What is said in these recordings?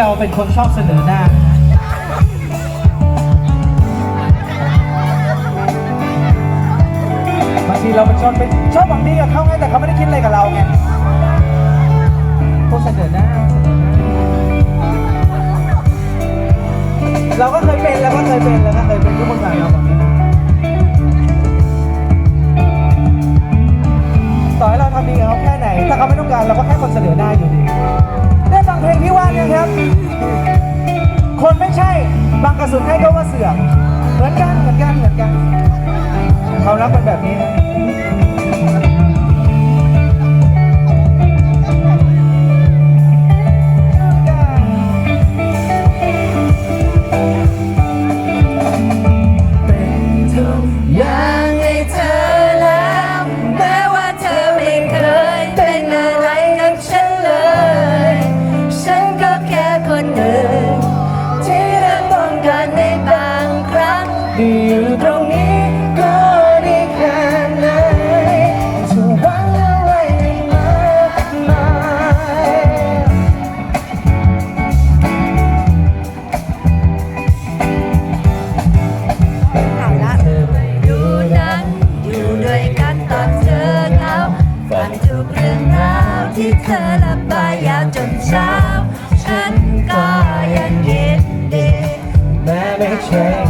เราเป็นคนชอบเสนอหน้าบางทีเราเป็นชอบเป็นชอบหวังดีกับเขาไงแต่เขาไม่ได้คิดอะไรกับเราไงพวกเสนอหน้าเสนอหน้าเราก็เคยเป็นแล้วก็เคยเป็นแล้วก็ ใช่ บางกระสุนให้ก็ว่าเสือกเหมือนกันเหมือนกันเหมือนกันเขารักเป็นแบบนี้นะ รั้งดีอยู่ตรงนี้ก็ดีแค่ไหนจะหวังอะไรมากมายเธอไปดูหนังอยู่ด้วยกันตอนเธอเหงาฟังทุกเรื่องราวที่เธอระบายยาวจนเช้า ฉันก็ยังยินดีแม้ไม่ใช่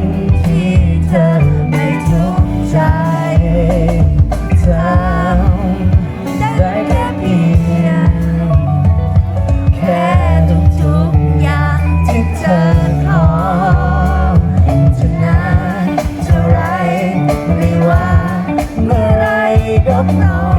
า